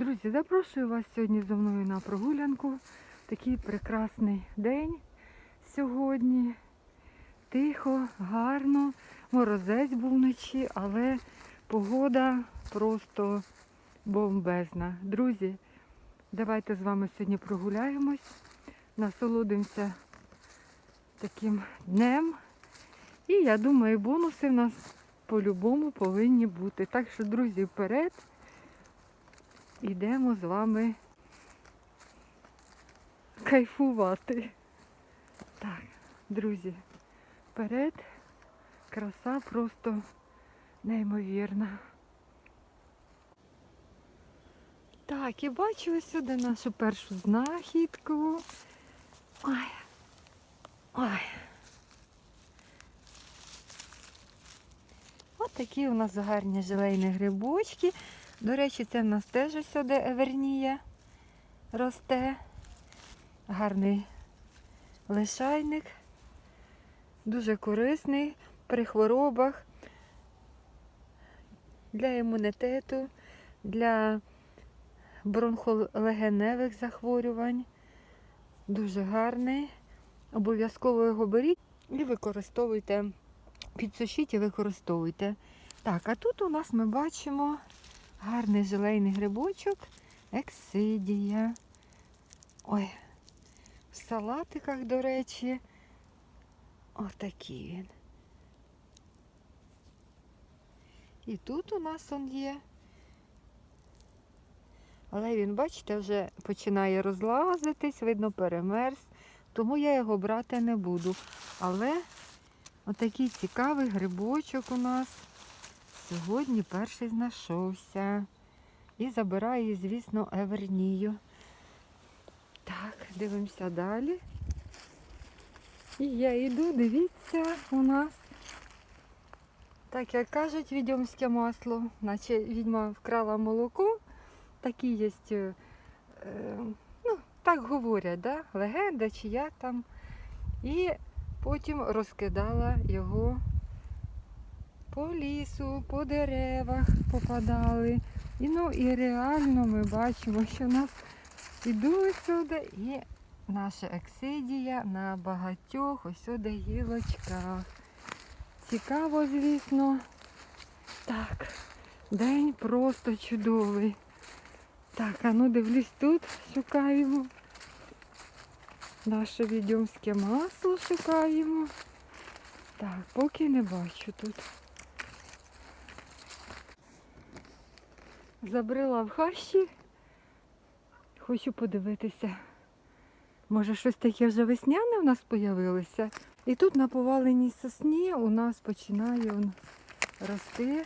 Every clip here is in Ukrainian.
Друзі, запрошую вас сьогодні зі мною на прогулянку. Такий прекрасний день сьогодні. Тихо, гарно. Морозець був вночі, але погода просто бомбезна. Друзі, давайте з вами сьогодні прогуляємось, насолодимося таким днем. І я думаю, бонуси в нас по-любому повинні бути. Так що, друзі, вперед. Йдемо з вами кайфувати. Так, друзі, вперед. Краса просто неймовірна. Так, і бачу сюди нашу першу знахідку. Ой. Ой. Ось такі у нас гарні желейні грибочки. До речі, це в нас теж сюди евернія росте. Гарний лишайник. Дуже корисний при хворобах, для імунітету, для бронхолегеневих захворювань. Дуже гарний. Обов'язково його беріть і використовуйте. Підсушіть і використовуйте. Так, а тут у нас ми бачимо гарний желейний грибочок, ексидія. Ой, в салатиках, до речі, отакий він. І тут у нас он є. Але він, бачите, вже починає розлазитись, видно, перемерз. Тому я його брати не буду. Але отакий цікавий грибочок у нас сьогодні перший знайшовся. І забираю, звісно, евернію. Так, дивимося далі. І я йду, дивіться, у нас, так як кажуть, відьомське масло, наче відьма вкрала молоко. Такі є, е, ну, так говорять, да? легенда чи як там. І потім розкидала його по лісу, по деревах попадали. І ну і реально ми бачимо, що нас іду сюди і наша ексидія на багатьох ось сюди гілочках. Цікаво, звісно. Так, день просто чудовий. Так, а ну дивлюсь тут, шукаємо. Наше відьомське масло шукаємо. Так, поки не бачу тут. Забрела в хащі. Хочу подивитися. Може щось таке вже весняне в нас появилося. І тут на поваленій сосні у нас починає он рости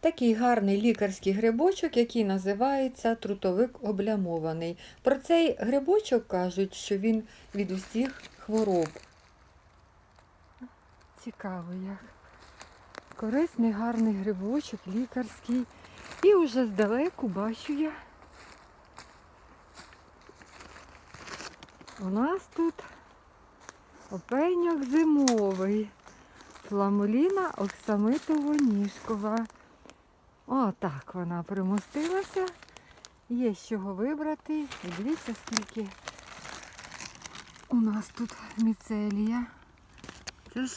Такий гарний лікарський грибочок, який називається трутовик облямований. Про цей грибочок кажуть, що він від усіх хвороб. Цікаво як. Корисний гарний грибочок, лікарський. І вже здалеку бачу я. У нас тут опеньок зимовий. Фламуліна оксамитово-ніжкова. О, так вона примостилася. Є з чого вибрати. Дивіться, скільки у нас тут міцелія. Це ж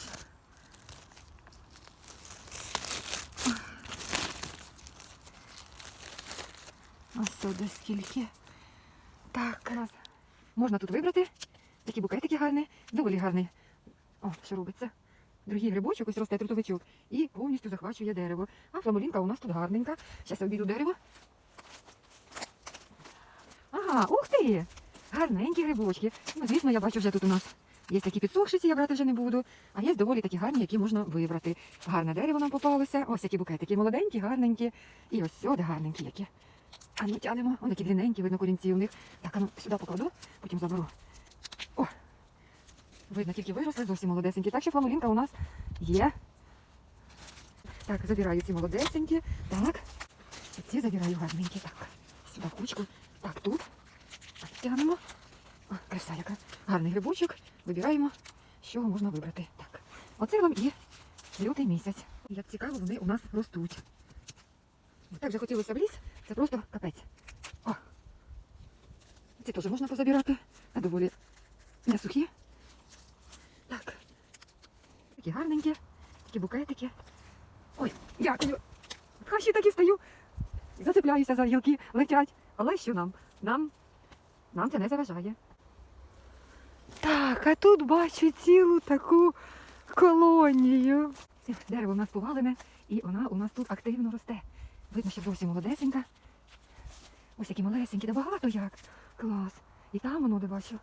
сюди скільки. Так, можна тут вибрати. Такі букетики гарні, доволі гарний. О, що робиться? Другий грибочок, ось росте трутовичок і повністю захвачує дерево. А фламулінка у нас тут гарненька. Зараз я обійду дерево. Ага, ух ти! Гарненькі грибочки. Ну, звісно, я бачу вже тут у нас. Є такі підсохшиці, я брати вже не буду. А є доволі такі гарні, які можна вибрати. Гарне дерево нам попалося. Ось які букетики молоденькі, гарненькі. І ось сюди гарненькі які. А ну тянемо. Ось такі длинненькі, видно корінці у них. Так, а ну сюди покладу, потім заберу. О! Видно, тільки виросли, зовсім молодесенькі. Так що фламулінка у нас є. Так, забираю ці молодесенькі. Так. І ці забираю гарненькі. Так. Сюди в кучку. Так, тут. Так, тягнемо. О, краса яка. Гарний грибочок. Вибираємо, чого можна вибрати. Так. Оце вам і лютий місяць. Як цікаво, вони у нас ростуть. Так же хотілося в ліс, це просто капець. Ці теж можна позабирати. А доволі не сухі. Так. Такі гарненькі, такі букетики. Ой, дякую. Хай ще таки стою. Зацепляюся за гілки, летять. Але що нам? Нам, нам це не заважає. Так, а тут бачу цілу таку колонію. Дерево у нас повалене, і вона у нас тут активно росте. Видно, що зовсім молодесенька. Ось які малесенькі, да багато як. Клас. І там воно де бачу.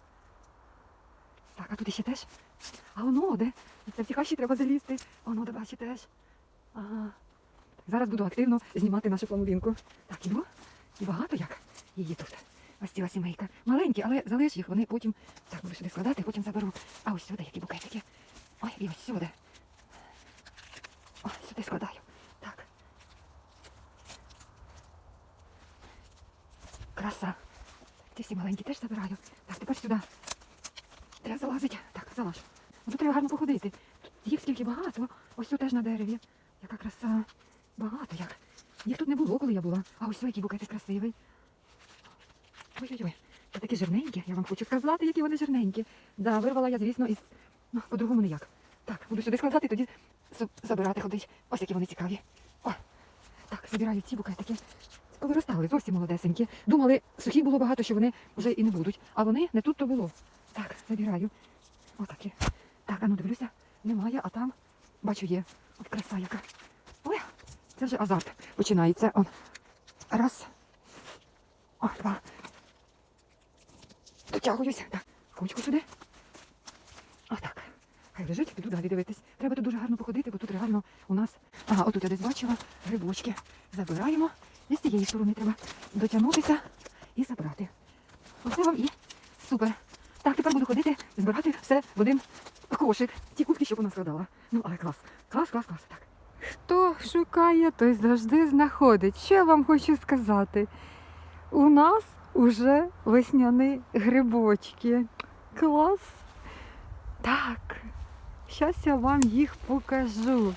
Так, а тут іще теж. А воно де? Це в ті хащі треба залізти. Воно де бачу теж. Ага. Зараз буду активно знімати нашу планулінку. Так, іду. І багато як її тут. Ось ціла сімейка. Маленькі, але залиш їх, вони потім. Так, буду сюди складати, потім заберу. А ось сюди які букетики. Ой, і ось сюди. Ой, сюди складаю. Так. Краса. Ці всі маленькі теж забираю. Так, тепер сюди. Треба залазити. Так, залаж. Ну, Тут треба гарно походити. Тут їх скільки багато. Ось тут теж на дереві. Яка краса. Багато як. Їх тут не було, коли я була. А ось який букетик красивий. Ой-ой-ой. Це такі жирненькі. Я вам хочу сказати, які вони жирненькі. Да, вирвала я, звісно, із. Ну, по-другому ніяк. Так, буду сюди складати, тоді забирати ходить. Ось які вони цікаві. О, так, забираю ці букетики. Повиростали, зовсім молодесенькі. Думали, сухих було багато, що вони вже і не будуть. А вони не тут то було. Так, забираю. Отакі. Так, а ну дивлюся. Немає, а там бачу є. От краса яка. Ой, це вже азарт починається. Он. Раз. О, два. Дотягуюсь. Так, ручку сюди. Отак. Хай лежить, піду далі дивитись. Треба тут дуже гарно походити, бо тут реально у нас. Ага, отут я десь бачила грибочки. Забираємо. І з цієї сторони треба дотягнутися і забрати. Оце вам і супер. Так, тепер буду ходити, збирати все в один кошик. Ті кубки, щоб вона складала. Ну, але клас. Клас, клас, клас. Так. Хто шукає, той завжди знаходить. Що я вам хочу сказати? У нас уже весняні грибочки. Клас. Так, зараз я вам їх покажу.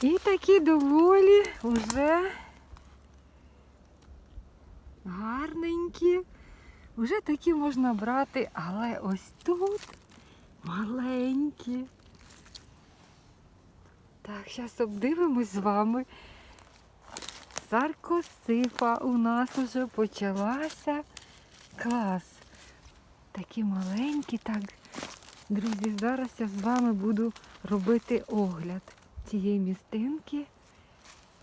І такі доволі вже гарненькі. Вже такі можна брати, але ось тут маленькі. Так, зараз обдивимось з вами. Саркосифа у нас уже почалася. Клас. Такі маленькі. Так, друзі, зараз я з вами буду робити огляд цієї містинки.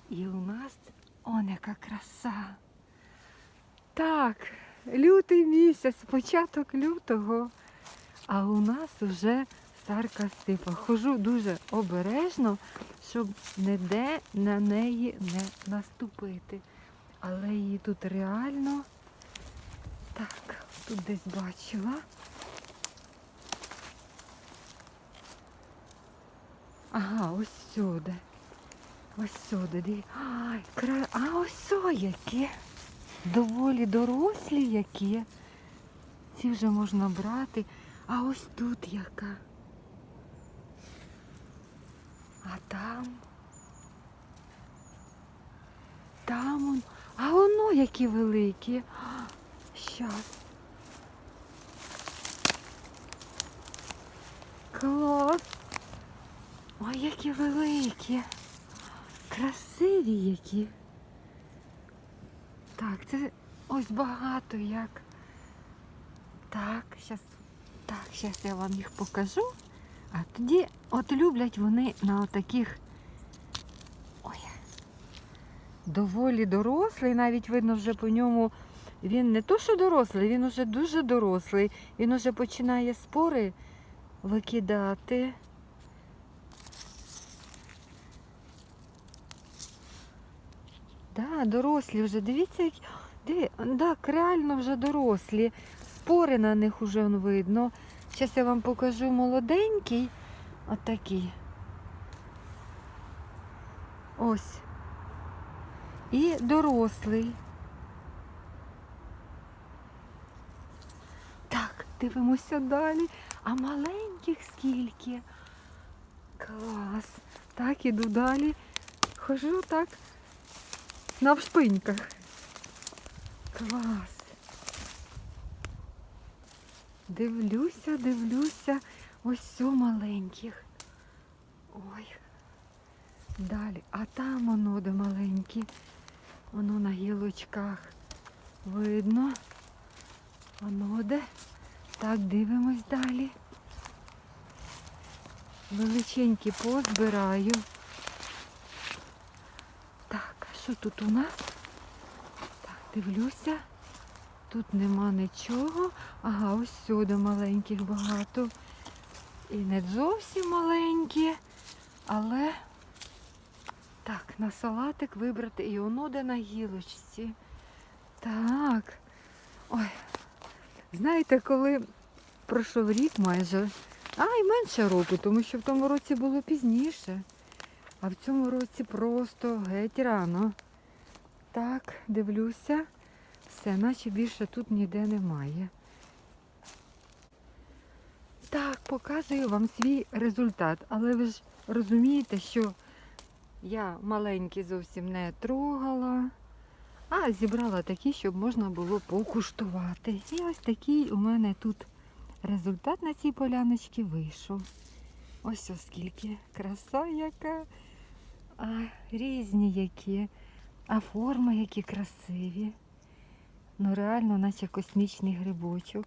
І у нас он яка краса. Так, лютий місяць, початок лютого. А у нас вже Старка стипа. Хожу дуже обережно, щоб ніде на неї не наступити. Але її тут реально так, тут десь бачила. Ага, ось сюди. Ось сюди. Ай, кра... А ось о які. Доволі дорослі які. Ці вже можна брати. А ось тут яка. А там. Там он. А воно які великі. Щас. Клас. Ой, які великі. Красиві які. Так, це ось багато як. Так, зараз так, зараз я вам їх покажу. А тоді от люблять вони на отаких ой, доволі дорослий, навіть видно вже по ньому. Він не то, що дорослий, він уже дуже дорослий. Він уже починає спори викидати. Да, дорослі вже. Дивіться, як... Диві... Так, реально вже дорослі. Спори на них он видно. Зараз я вам покажу молоденький. Отакий. Ось. І дорослий. Так, дивимося далі. А маленьких скільки. Клас. Так, іду далі. Хожу так навшпиньках. Клас. Дивлюся, дивлюся. Ось все маленьких. Ой. Далі. А там воно де маленькі. Воно на гілочках. Видно. Воно де. Так, дивимось далі. Величенькі позбираю. Що тут у нас? Так, дивлюся. Тут нема нічого. Ага, ось сюди маленьких багато. І не зовсім маленькі, але так, на салатик вибрати і воно де на гілочці. Так. Ой. Знаєте, коли пройшов рік майже, а й менше року, тому що в тому році було пізніше. А в цьому році просто геть рано. Так, дивлюся. Все, наче більше тут ніде немає. Так, показую вам свій результат. Але ви ж розумієте, що я маленькі зовсім не трогала, а зібрала такі, щоб можна було покуштувати. І ось такий у мене тут результат на цій поляночці вийшов. Ось оскільки краса яка, а різні які, а форми які красиві. Ну реально, наче космічний грибочок.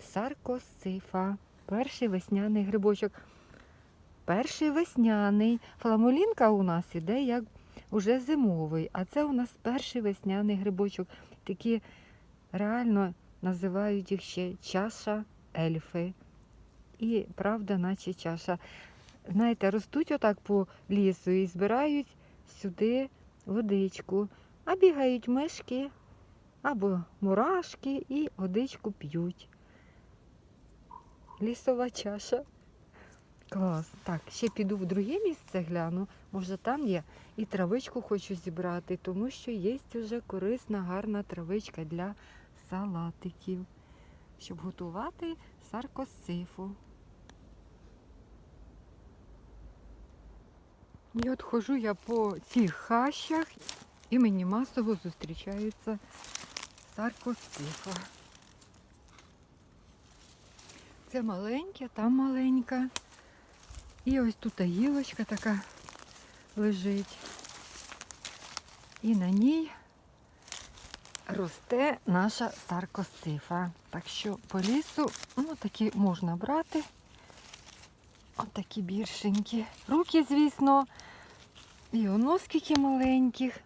Саркосифа. Перший весняний грибочок. Перший весняний. Фламулінка у нас іде як уже зимовий, а це у нас перший весняний грибочок. Такі реально називають їх ще чаша ельфи. І правда, наче чаша. Знаєте, ростуть отак по лісу і збирають сюди водичку. А бігають мишки або мурашки і водичку п'ють. Лісова чаша. Клас. Так, ще піду в друге місце гляну. Може там є. І травичку хочу зібрати, тому що є вже корисна, гарна травичка для салатиків, щоб готувати саркосифу. І от хожу я по цих хащах і мені масово зустрічаються саркосифа. Це маленьке, там маленька. І ось тут гілочка така лежить. І на ній росте наша саркосифа. Так що по лісу, ну такі можна брати. Ось такі більшенькі. Руки, звісно. І воно скільки маленьких.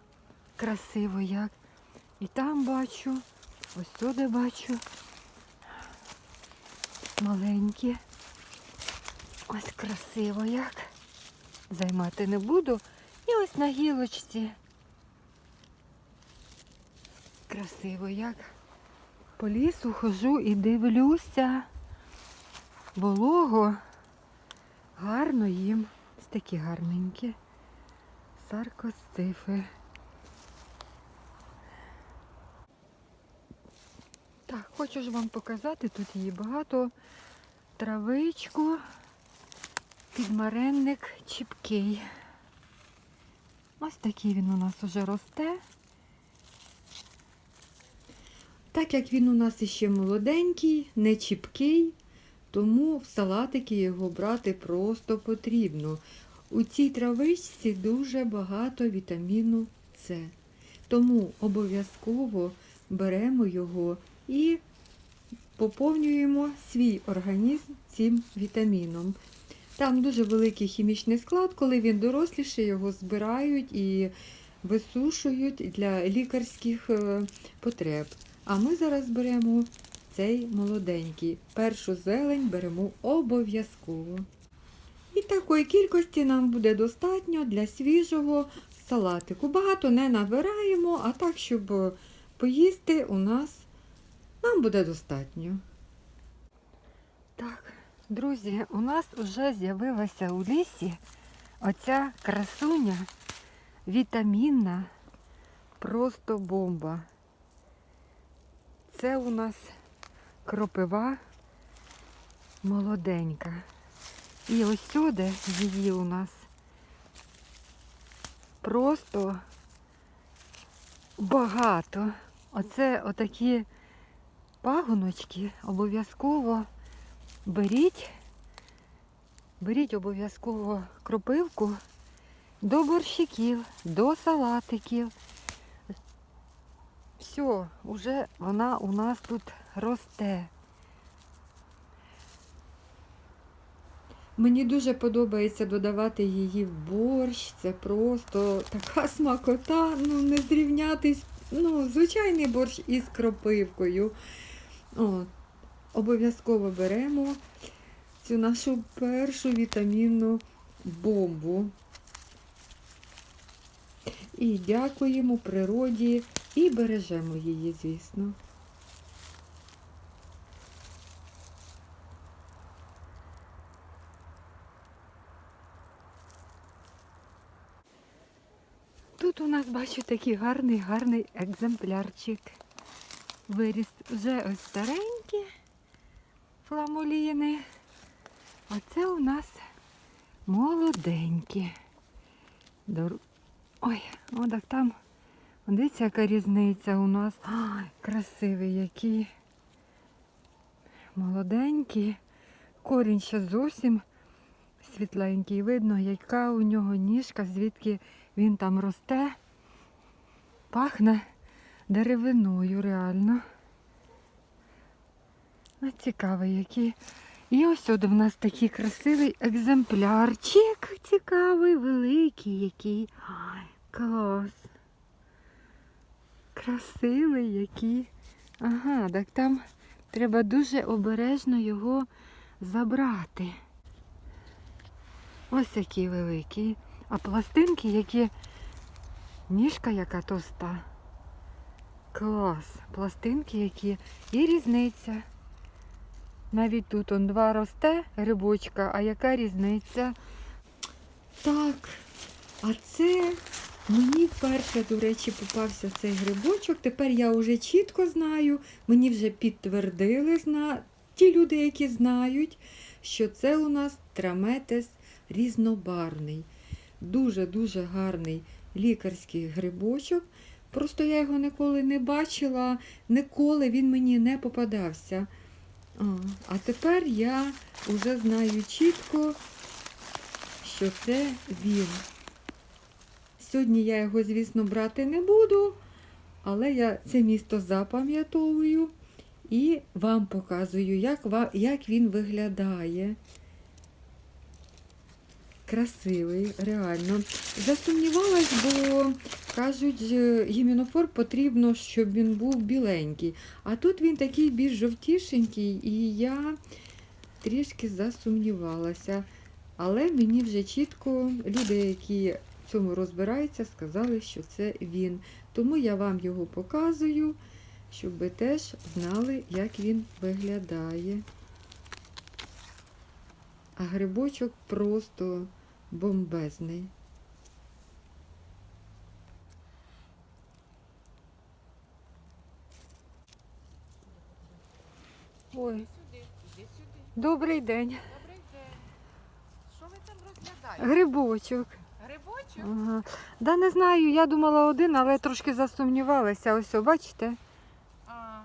Красиво як. І там бачу, ось туди бачу. Маленькі. Ось красиво як. Займати не буду. І ось на гілочці. Красиво як. По лісу хожу і дивлюся. Волого. Гарно їм. Ось такі гарненькі. Саркостифи. Так, хочу ж вам показати, тут її багато. Травичку, підмаренник чіпкий. Ось такий він у нас уже росте. Так як він у нас іще молоденький, не чіпкий, тому в салатики його брати просто потрібно. У цій травичці дуже багато вітаміну С. Тому обов'язково беремо його і поповнюємо свій організм цим вітаміном. Там дуже великий хімічний склад, коли він доросліше, його збирають і висушують для лікарських е, потреб. А ми зараз беремо цей молоденький. Першу зелень беремо обов'язково. І такої кількості нам буде достатньо для свіжого салатику. Багато не набираємо, а так, щоб поїсти у нас нам буде достатньо. Так, друзі, у нас вже з'явилася у лісі оця красуня вітамінна, просто бомба. Це у нас кропива молоденька. І ось сюди її у нас просто багато. Оце отакі пагоночки обов'язково беріть, беріть обов'язково кропивку до борщиків, до салатиків. Все, вже вона у нас тут росте. Мені дуже подобається додавати її в борщ. Це просто така смакота, ну не зрівнятись. Ну, звичайний борщ із кропивкою. От. Обов'язково беремо цю нашу першу вітамінну бомбу. І дякуємо природі і бережемо її, звісно. Нас бачу такий гарний, гарний екземплярчик. Виріс вже ось старенькі фламуліни. А це у нас молоденькі. Ой, о, там. Дивіться, яка різниця у нас. Ай, красивий який. Молоденький. Корінь ще зовсім світленький. Видно, яка у нього ніжка, звідки він там росте. Пахне деревиною реально. Ну, цікавий який. І ось от в нас такий красивий екземплярчик. Цікавий, великий який. Ай, клас. Красивий який. Ага, так там треба дуже обережно його забрати. Ось який великий. А пластинки, які ніжка яка товста. Клас. Пластинки які. І різниця. Навіть тут он два росте грибочка, а яка різниця? Так, а це мені вперше, до речі, попався цей грибочок. Тепер я вже чітко знаю, мені вже підтвердили зна... ті люди, які знають, що це у нас траметес різнобарний. Дуже-дуже гарний лікарський грибочок. Просто я його ніколи не бачила, ніколи він мені не попадався. А, тепер я вже знаю чітко, що це він. Сьогодні я його, звісно, брати не буду, але я це місто запам'ятовую і вам показую, як він виглядає. Красивий, реально. Засумнівалась, бо кажуть, е, гімінофор потрібно, щоб він був біленький. А тут він такий більш жовтішенький, і я трішки засумнівалася. Але мені вже чітко люди, які в цьому розбираються, сказали, що це він. Тому я вам його показую, щоб ви теж знали, як він виглядає. А грибочок просто бомбезний. Ой, добрий день. Добрий день. Що ви там розглядаєте? Грибочок. Грибочок? Ага. Да не знаю, я думала один, але трошки засумнівалася. Ось, о, бачите? А.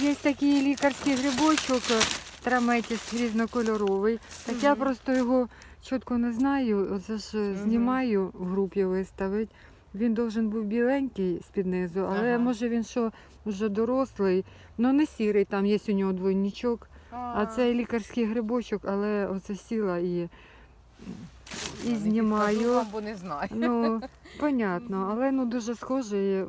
Є такий лікарський грибочок, траметіс різнокольоровий. Так я просто його чітко не знаю. Оце ж е, знімаю в групі виставити. Він должен був біленький низу, але Ага. може він що вже дорослий, ну не сірий, там є у нього двойничок. А цей лікарський грибочок, але оце сіла і, і знімаю. вам, бо не знаю. Ну, понятно, але ну дуже схожий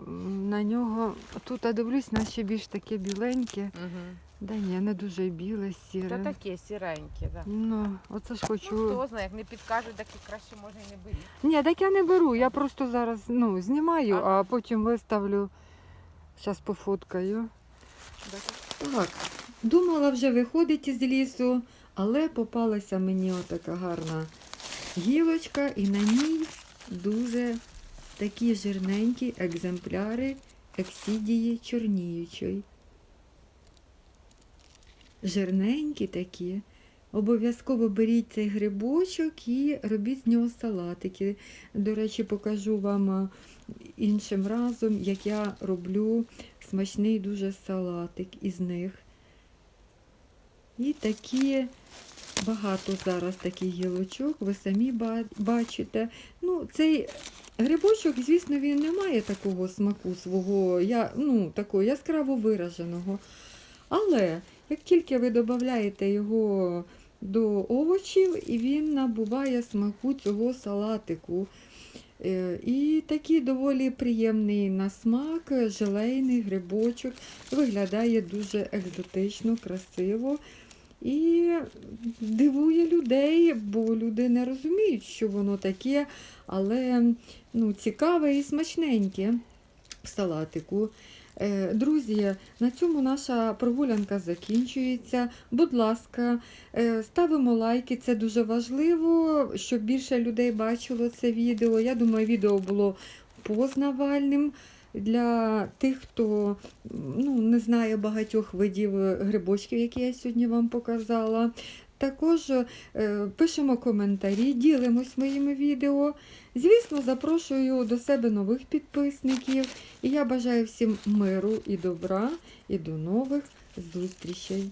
на нього. Тут я дивлюсь, наче більш таке біленьке. Угу. Да ні, не дуже біле, Та таке сіреньке, так. Ну, оце ж Ну, хто знає, як не підкажуть, так і краще може і не беріть. Ні, так я не беру, я просто зараз ну, знімаю, Ага. а потім виставлю. Зараз пофоткаю. Так, думала вже виходити з лісу, але попалася мені отака гарна гілочка, і на ній дуже такі жирненькі екземпляри ексідії чорніючої. Жирненькі такі. Обов'язково беріть цей грибочок і робіть з нього салатики. До речі, покажу вам іншим разом, як я роблю смачний дуже салатик із них. І такі багато зараз таких гілочок, ви самі бачите. Ну, цей грибочок, звісно, він не має такого смаку свого, я, ну, такого яскраво вираженого. Але як тільки ви додаєте його до овочів, він набуває смаку цього салатику. Е, І такий доволі приємний на смак, желейний грибочок, виглядає дуже екзотично, красиво і дивує людей, бо люди не розуміють, що воно таке, але ну, цікаве і смачненьке в салатику. Е, Друзі, на цьому наша прогулянка закінчується. Будь ласка, е, ставимо лайки, це дуже важливо, щоб більше людей бачило це відео. Я думаю, відео було познавальним для тих, хто ну, не знає багатьох видів грибочків, які я сьогодні вам показала. Також е, пишемо коментарі, ділимось моїми відео. Звісно, запрошую до себе нових підписників. І я бажаю всім миру і добра, і до нових зустрічей.